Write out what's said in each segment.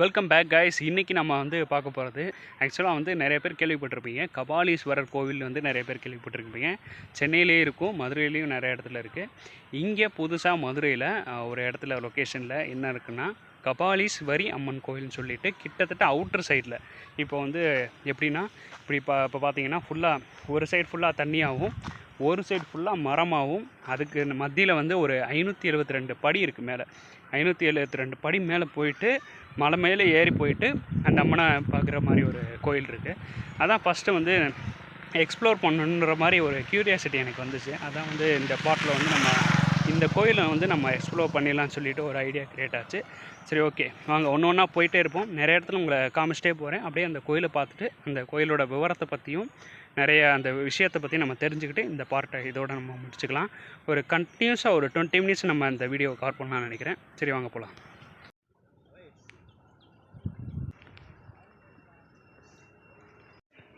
Welcome back guys இன்றைக்கி நம்ம வந்து பார்க்க போகிறது ஆக்சுவலாக வந்து நிறைய பேர் கேள்விப்பட்டிருப்பீங்க. கபாலீஸ்வரர் கோவில் வந்து நிறைய பேர் கேள்விப்பட்டிருப்பீங்க. சென்னையிலேயே இருக்கும் மதுரையிலையும் நிறைய இடத்துல இருக்குது இங்கே புதுசாக மதுரையில் ஒரு இடத்துல லொக்கேஷனில் என்ன இருக்குன்னா கபாலீஸ்வரி அம்மன் கோவில்னு சொல்லிட்டு கிட்டத்தட்ட அவுட்டர் சைடில் இப்போ வந்து எப்படின்னா இப்படி இப்போ இப்போ பார்த்தீங்கன்னா ஃபுல்லாக ஒரு சைடு ஃபுல்லாக தண்ணியாகவும் ஒரு சைடு ஃபுல்லாக மரமாகவும் அதுக்கு மத்தியில் வந்து ஒரு ஐநூற்றி எழுபத்தி ரெண்டு படி இருக்குது மேலே. ஐநூற்றி எழுபத்தி ரெண்டு படி மேலே போயிட்டு மலை மேலே ஏறி போயிட்டு அந்த அம்மனை பார்க்குற மாதிரி ஒரு கோயில் இருக்குது அதான் ஃபஸ்ட்டு வந்து எக்ஸ்ப்ளோர் பண்ணணுன்ற மாதிரி ஒரு க்யூரியாசிட்டி எனக்கு வந்துச்சு. அதான் வந்து இந்த பாட்டில் வந்து நம்ம இந்த கோயிலை வந்து நம்ம எக்ஸ்ப்ளோர் பண்ணிடலாம்னு சொல்லிட்டு ஒரு ஐடியா க்ரியேட் ஆச்சு. சரி ஓகே வாங்க ஒன்று ஒன்றா போயிட்டே இருப்போம். நிறைய இடத்துல உங்களை காமிச்சிட்டே போகிறேன் அப்படியே அந்த கோயிலை பார்த்துட்டு அந்த கோயிலோட விவரத்தை பற்றியும் நிறைய அந்த விஷயத்தை பற்றி நம்ம தெரிஞ்சுக்கிட்டு இந்த பார்ட்டை இதோட நம்ம முடிச்சுக்கலாம். ஒரு கண்டினியூஸாக ஒரு டுவெண்ட்டி மினிட்ஸ் நம்ம அந்த வீடியோ கவர் பண்ணலாம்னு நினைக்கிறேன். சரி வாங்க போகலாம்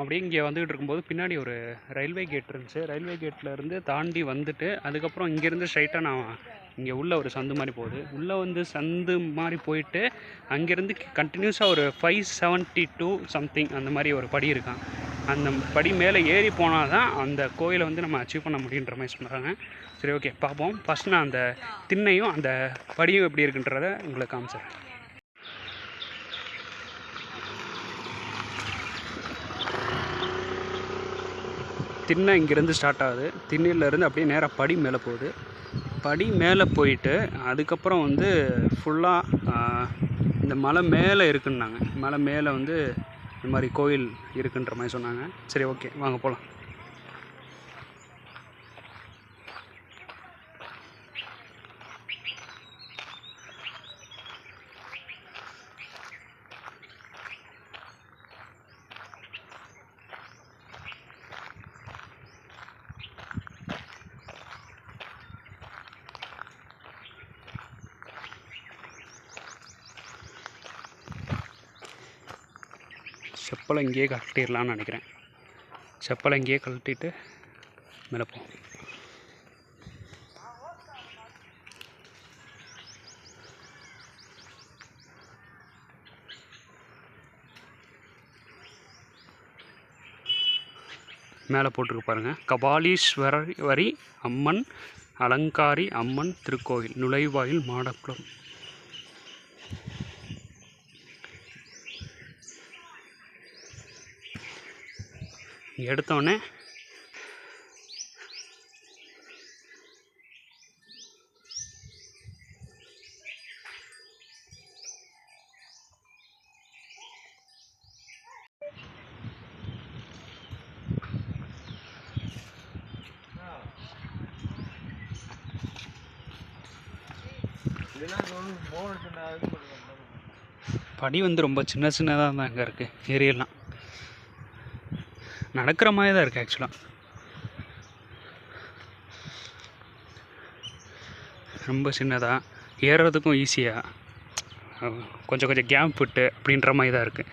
அப்படியே இங்கே வந்துகிட்டு இருக்கும்போது பின்னாடி ஒரு ரயில்வே கேட் இருந்துச்சு. ரயில்வே கேட்டிலருந்து தாண்டி வந்துட்டு அதுக்கப்புறம் இங்கேருந்து ஸ்ட்ரைட்டாக நான் இங்கே உள்ள ஒரு சந்து மாதிரி போகுது. உள்ளே வந்து சந்து மாதிரி போயிட்டு அங்கேருந்து கண்டினியூஸாக ஒரு ஃபைவ் செவன்ட்டி டூ சம்திங் அந்த மாதிரி ஒரு படி இருக்கான். அந்த படி மேலே ஏறி போனால் தான் அந்த கோயிலை வந்து நம்ம அச்சீவ் பண்ண முடியுன்ற மாதிரி சொல்கிறாங்க சரி ஓகே பார்ப்போம். ஃபஸ்ட் நான் அந்த திண்ணையும் அந்த படியும் எப்படி இருக்குன்றத உங்களுக்கு காமிச்சிடுறேன். திண்ணை இங்கேருந்து ஸ்டார்ட் ஆகுது. திண்ணையிலேருந்து அப்படியே நேராக படி மேலே போகுது. படி மேலே போயிட்டு அதுக்கப்புறம் வந்து ஃபுல்லாக இந்த மலை மேலே இருக்குன்னாங்க. மலை மேலே வந்து இந்த மாதிரி கோயில் இருக்குன்ற மாதிரி சொன்னாங்க. சரி ஓகே வாங்க போகலாம் செப்பலை இங்கேயே கழட்டிடலான்னு நினைக்கிறேன். செப்பலை இங்கேயே கழட்டிட்டு மேலே போவோம் மேலே போட்டிருக்கு பாருங்கள் கபாலீஸ்வரரி அம்மன் அலங்காரி அம்மன் திருக்கோயில் நுழைவாயில் மாடக்குளம். எடுத்தோடனே படி வந்து ரொம்ப சின்ன சின்னதாக தான் அங்கே இருக்குது ஏரியெல்லாம் நடக்கிற மாதிரி தான் இருக்குது ஆக்சுவலாக ரொம்ப சின்னதாக ஏறுறதுக்கும் ஈஸியாக கொஞ்சம் கொஞ்சம் கேப் விட்டு அப்படின்ற மாதிரி தான் இருக்குது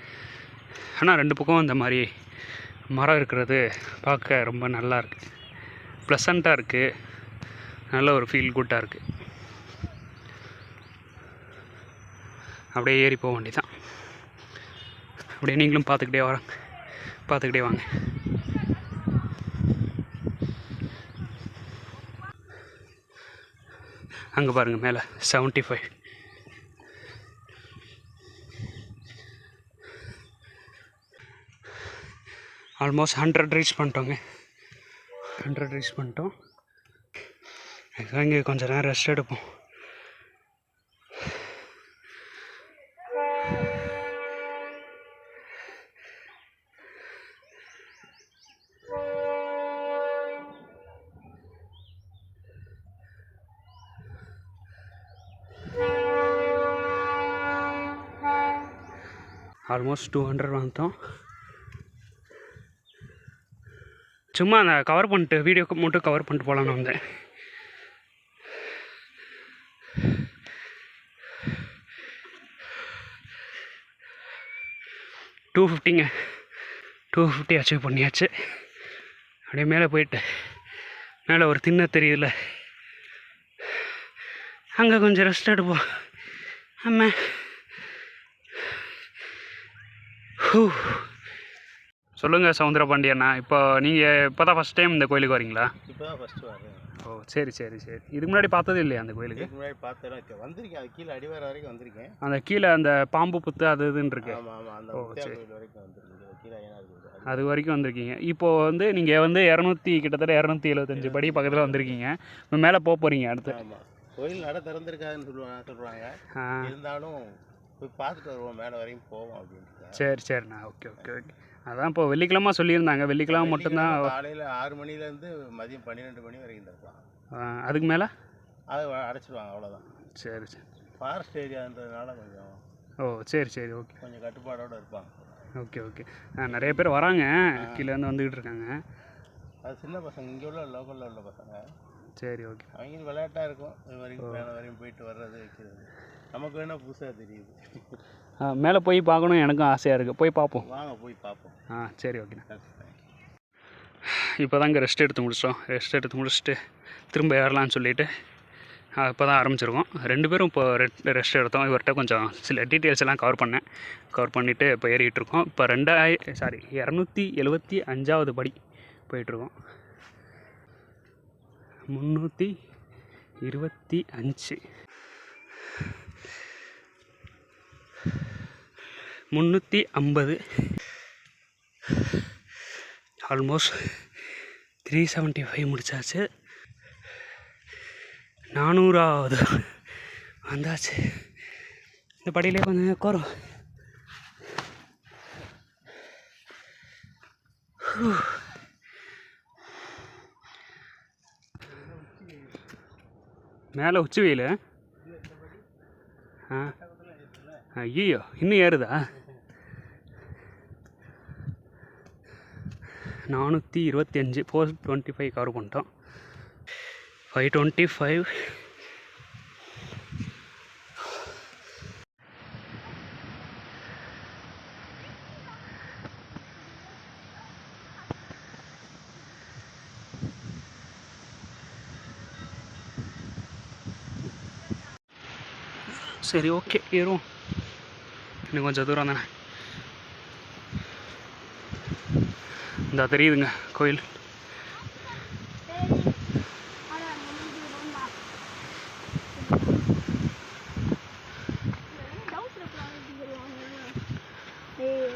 ஆனால் ரெண்டு பக்கம் இந்த மாதிரி மரம் இருக்கிறது பார்க்க ரொம்ப நல்லா இருக்குது ப்ளசண்ட்டாக இருக்குது நல்ல ஒரு ஃபீல் குட்டாக இருக்குது அப்படியே ஏறி போக வேண்டியதான் அப்படியே நீங்களும் பார்த்துக்கிட்டே வராங்க பார்த்துக்கிட்டே வாங்க. அங்கே பாருங்கள் மேலே seventy five almost hundred reach பண்ணிட்டோங்க. Hundred reach பண்ணிட்டோம். இங்கே கொஞ்சம் நேரம் ரெஸ்ட் எடுப்போம். ஆல்மோஸ்ட் டூ ஹண்ட்ரட் வந்துட்டோம் சும்மா அந்த கவர் பண்ணிட்டு வீடியோக்கு மட்டும் கவர் பண்ணிட்டு போகலான்னு வந்தேன். டூ ஃபிஃப்டிங்க டூ ஃபிஃப்டி அச்சீவ் பண்ணியாச்சு. அப்படியே மேலே போயிட்டு மேலே ஒரு திண்ணை தெரியல அங்கே கொஞ்சம் ரெஸ்ட் எடுப்போம். ஆமாம் சொல்லுங்கள் சவுந்தரபாண்டி அண்ணா இப்போ நீங்கள் இப்போ தான் ஃபஸ்ட் டைம் இந்த கோயிலுக்கு வரீங்களா? இப்போ தான் ஃபஸ்ட்டு வரேன். ஓ சரி சரி சரி. இதுக்கு முன்னாடி பார்த்தது இல்லையா அந்த கோயிலுக்கு? முன்னாடி பார்த்தேன் வந்திருக்கேன். அது கீழே அடிவார வரைக்கும் வந்திருக்கேன். அந்த கீழே அந்த பாம்பு புத்து அது இதுன்னு இருக்கு. ஓ, சரி. அது வரைக்கும் வந்திருக்கீங்க. இப்போ வந்து நீங்கள் வந்து இரநூத்தி கிட்டத்தட்ட இரநூத்தி எழுபத்தஞ்சு படி பக்கத்தில் வந்திருக்கீங்க. இப்போ மேலே போக போகிறீங்க அடுத்து. கோயில் நட திறந்திருக்காதுன்னு சொல்லுவாங்க சொல்கிறாங்க இருந்தாலும் போய் பார்த்துட்டு வருவோம் மேலே வரைக்கும் போவோம் அப்படின்ட்டு சரி சரிண்ணா. Okay okay okay. அதான் இப்போ வெள்ளிக்கிழமை சொல்லியிருந்தாங்க. வெள்ளிக்கிழமை மட்டும்தான் காலையில் ஆறு மணிலேருந்து மதியம் பன்னிரெண்டு மணி வரைக்கும் இருக்கலாம். அதுக்கு மேலே? அதை அடைச்சிடுவாங்க அவ்வளோதான் சரி சரி. ஃபாரஸ்ட் ஏரியான்றதுனால கொஞ்சம் ஓ சரி சரி. ஓகே. கொஞ்சம் கட்டுப்பாடோடு இருப்பாங்க. Okay okay. ஆ, நிறைய பேர் வராங்க. கீழேருந்து வந்துக்கிட்டு இருக்காங்க. அது சின்ன பசங்க இங்கே உள்ள லோக்கலில் உள்ள பசங்க. சரி ஓகே. அவங்களுக்கு விளையாட்டாக இருக்கும். இது வரைக்கும் மேலே வரையும் போயிட்டு வர்றது வைக்கிறது. நமக்கு வேணால் புதுசாக தெரியுது. ஆ, மேலே போய் பார்க்கணும் எனக்கும் ஆசையாக இருக்குது போய் பார்ப்போம். வாங்க போய் பார்ப்போம். ஆ சரி ஓகேண்ணா. இப்போ தாங்க ரெஸ்ட் எடுத்து முடிச்சிட்டோம். ரெஸ்ட் எடுத்து முடிச்சுட்டு திரும்ப ஏறலாம்னு சொல்லிட்டு இப்போ தான் ஆரம்பிச்சிருக்கோம். ரெண்டு பேரும் இப்போ ரெஸ்ட் எடுத்தோம். இவர்கிட்ட கொஞ்சம் சில டீட்டெயில்ஸ் எல்லாம் கவர் பண்ணேன். கவர் பண்ணிவிட்டு இப்போ ஏறிட்டு இருக்கோம். இப்போ ரெண்டாய் சாரி இரநூத்தி எழுபத்தி அஞ்சாவது படி போயிட்டுருக்கோம். முந்நூற்றி இருபத்தி அஞ்சு. முந்நூற்றி ஐம்பது. ஆல்மோஸ்ட் த்ரீ செவன்ட்டி ஃபைவ் முடிச்சாச்சு. நானூறாவது வந்தாச்சு. இந்த படியிலே கொஞ்சம் உட்காரும் மேலே உச்சி வெயில். ஆ. ஐயோ இன்னும் ஏறுதா? நானூற்றி இருபத்தி அஞ்சு ஃபோர் டுவெண்ட்டி ஃபைவ் கவர் பண்ணிட்டோம். ஃபைவ் டுவெண்ட்டி ஃபைவ் சரி ஓகே ஏறும் இன்னும் கொஞ்சம் தூரம் தானே? இந்த தெரியுதுங்க கோயில்.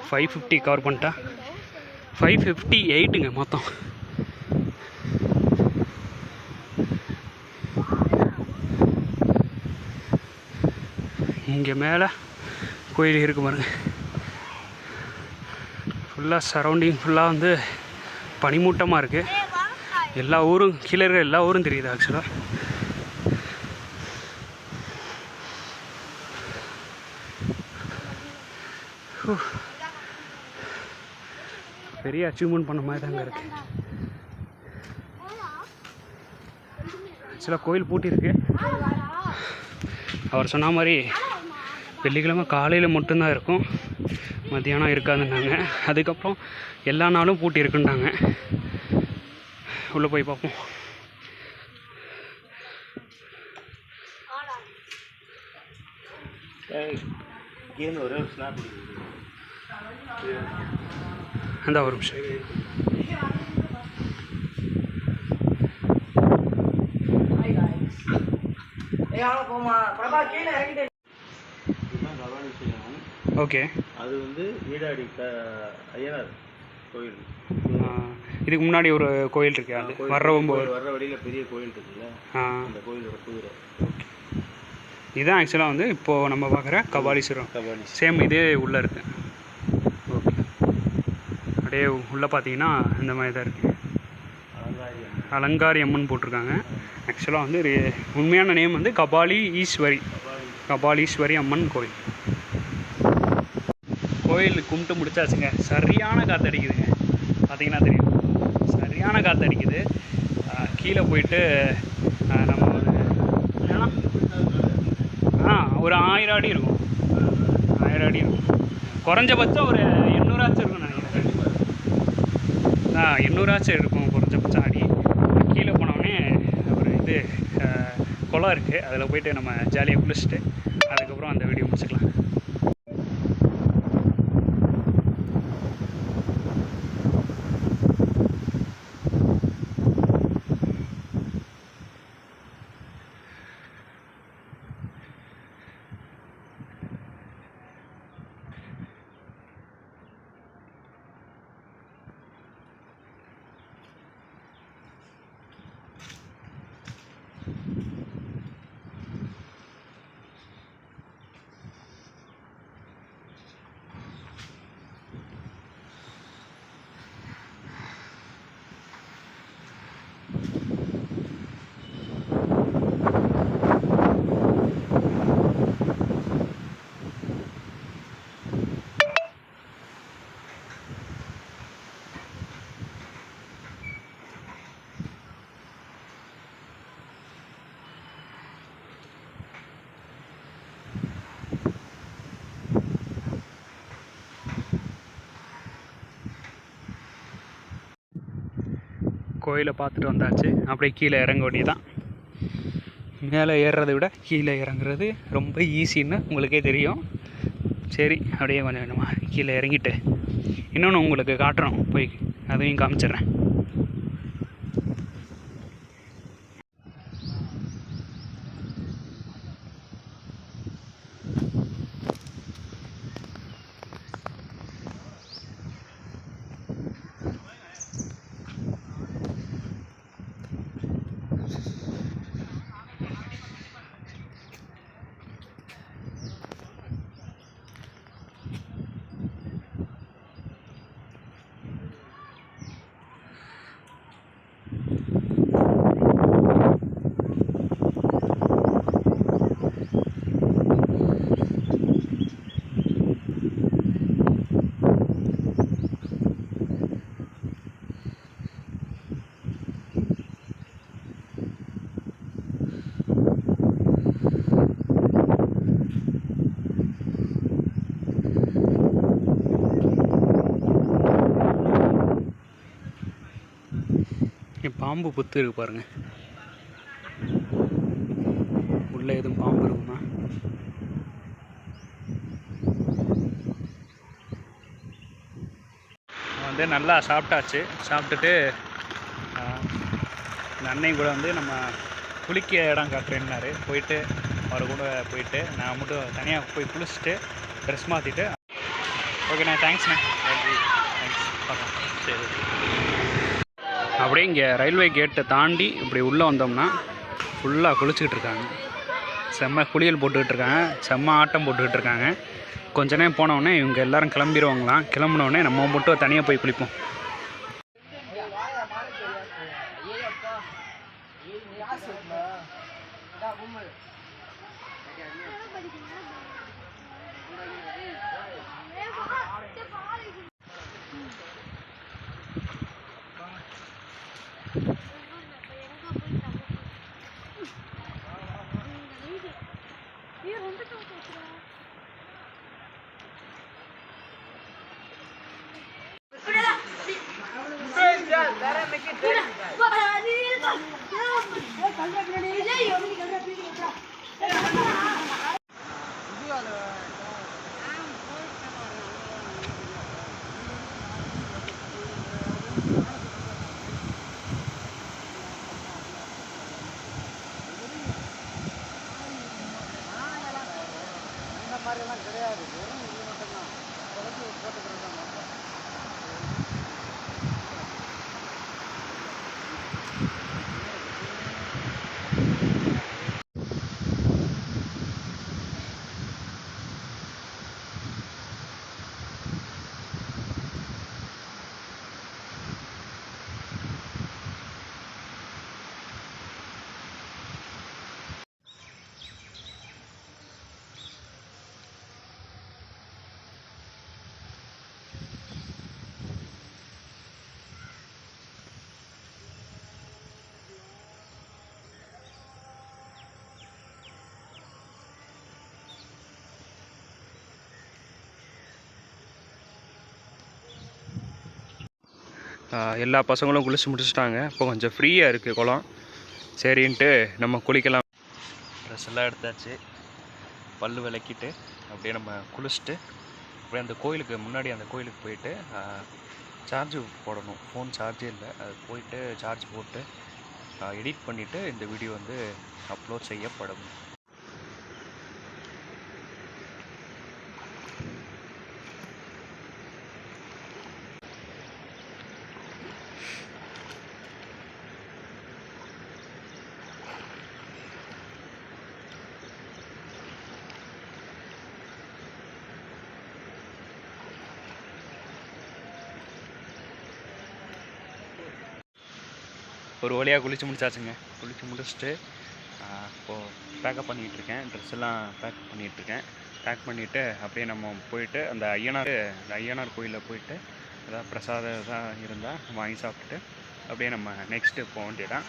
ஃபைவ் ஃபிஃப்டி கவர் பண்ணிட்டா? ஃபைவ் ஃபிஃப்டி எயிட்டுங்க மொத்தம். இங்கே மேலே கோயில் இருக்கு பாருங்க. ஃபுல்லாக சரௌண்டிங் ஃபுல்லாக வந்து பனிமூட்டமாக இருக்குது எல்லா ஊரும் கீழே இருக்கிற எல்லா ஊரும் தெரியுது ஆக்சுவலாக பெரிய அச்சீவ்மெண்ட் பண்ண மாதிரி தாங்க இருக்கு. ஆக்சுவலாக கோயில் பூட்டியிருக்கு. அவர் சொன்ன மாதிரி வெள்ளிக்கிழமை காலையில் மட்டும்தான் இருக்கும். மத்தியானம் இருக்காதுன்னாங்க. அதுக்கப்புறம் எல்லா நாளும் பூட்டி இருக்குன்றாங்க. உள்ளே போய் பார்ப்போம். அந்த ஒரு நிமிஷம். போமா பிரபா கீழே அந்த நிமிஷம் இதுதான் பவானி ஸ்ரீராமன் ஓகே. அது வந்து வீடாடி ஐயனார் கோயில். இதுக்கு முன்னாடி ஒரு கோயில் இருக்கு அது கோயில் வர்ற வழியில் பெரிய கோயில் இருக்குல்ல அந்த கோயிலோட குதிரை இதுதான் ஆக்சுவலாக வந்து இப்போது நம்ம பார்க்குற கபாலீஸ்வரம் கபாலி சேம் இதே உள்ளே இருக்கு. ஓகே. அப்படியே உள்ளே பார்த்தீங்கன்னா இந்த மாதிரி தான் இருக்குது அலங்காரி அம்மன். அலங்காரி அம்மன் போட்டிருக்காங்க. ஆக்சுவலாக வந்து உண்மையான நேம் வந்து கபாலி ஈஸ்வரி கபாலீஸ்வரி அம்மன் கோயில். கோயில் கும்பிட்டு முடிச்சாச்சுங்க. சரியான காற்று அடிக்குதுங்க பார்த்தீங்கன்னா தெரியும். சரியான காற்று அடிக்குது கீழே போயிட்டு நம்ம ஆ ஒரு ஆயிரம் அடி இருக்கும். ஆயிரம் அடி இருக்கும். குறைஞ்சபட்சம் ஒரு எண்ணூறாச்சும் இருக்கும் நினைக்கிறேன். ஆ எண்ணூறாச்சும் இருக்கும் குறைஞ்சபட்சம் அடி. கீழே போனோடனே ஒரு இது குளம் இருக்குது அதில் போயிட்டு நம்ம ஜாலியாக குளிச்சுட்டு அதுக்கப்புறம் அந்த வீடியோ முடிச்சுக்கலாம். கோயிலை பார்த்துட்டு வந்தாச்சு. அப்படியே கீழே இறங்க வேண்டியதான் மேலே ஏறுறதை விட கீழே இறங்குறது ரொம்ப ஈஸின்னு உங்களுக்கே தெரியும். சரி அப்படியே கொஞ்சம் வேணுமா கீழே இறங்கிட்டு இன்னொன்று உங்களுக்கு காட்டுறோம். போய் அதையும் காமிச்சிடுறேன் இங்க பாம்பு புத்து இருக்கு பாருங்க. உள்ள எதுவும் பாம்பு இருக்குமா? வந்து நல்லா சாப்பிட்டாச்சு. சாப்பிட்டுட்டு ஆ, இந்த கூட வந்து நம்ம குளிக்க இடம் காட்டுறேன்னாரு. போயிட்டு அவர் கூட போயிட்டு நான் மட்டும் தனியாக போய் குளிச்சுட்டு ட்ரெஸ் மாற்றிட்டு ஓகேண்ணா தேங்க்ஸ்ண்ணே நன்றி. தேங்க்ஸ் பார்க்கலாம் சரி அப்படியே இங்கே ரயில்வே கேட்டை தாண்டி இப்படி உள்ளே வந்தோம்னா ஃபுல்லாக குளிச்சுக்கிட்டு இருக்காங்க. செம்ம குளியல் போட்டுக்கிட்டு இருக்காங்க. செம்ம ஆட்டம் போட்டுக்கிட்டு இருக்காங்க. கொஞ்ச நேரம் போனவுடனே இவங்க எல்லாரும் கிளம்பிடுவாங்களாம் கிளம்புனோடனே நம்ம மட்டும் தனியாக போய் குளிப்போம். ஆஹ் எல்லா பசங்களும் குளிச்சு முடிச்சிட்டாங்க. இப்போ கொஞ்சம் ஃப்ரீயாக இருக்குது குளம். சரின்ட்டு நம்ம குளிக்கலாம். ட்ரெஸ் எல்லாம் எடுத்தாச்சு. பல் விளக்கிட்டு அப்படியே நம்ம குளிச்சுட்டு அப்படியே அந்த கோயிலுக்கு முன்னாடி அந்த கோயிலுக்கு போயிட்டு சார்ஜ் போடணும். ஃபோன் சார்ஜே இல்லை. அது போயிட்டு சார்ஜ் போட்டு எடிட் பண்ணிவிட்டு இந்த வீடியோ வந்து அப்லோட் செய்யப்படும். ஒரு வழியாக குளித்து முடிச்சாச்சுங்க. குளித்து முடிச்சுட்டு இப்போது பேக்கப் பண்ணிகிட்டு இருக்கேன். ட்ரெஸ் எல்லாம் பேக் பண்ணிகிட்டு இருக்கேன். பேக் பண்ணிவிட்டு அப்படியே நம்ம போயிட்டு அந்த ஐயனார் அந்த ஐயனார் கோயிலில் போயிட்டு ஏதாவது பிரசாதம் எதாவது இருந்தால் வாங்கி சாப்பிட்டுட்டு அப்படியே நம்ம நெக்ஸ்ட்டு போக வேண்டியதான்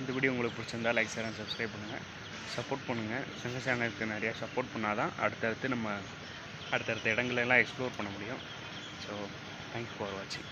இந்த வீடியோ உங்களுக்கு பிடிச்சிருந்தா லைக் ஷேர் அண்ட் சப்ஸ்கிரைப் பண்ணுங்கள் சப்போர்ட் பண்ணுங்கள் சங்க சேனலுக்கு நிறையா சப்போர்ட் பண்ணால் தான் அடுத்தடுத்து நம்ம அடுத்தடுத்த இடங்களெல்லாம் எக்ஸ்ப்ளோர் பண்ண முடியும். ஸோ தேங்க்யூ ஃபார் வாட்சிங்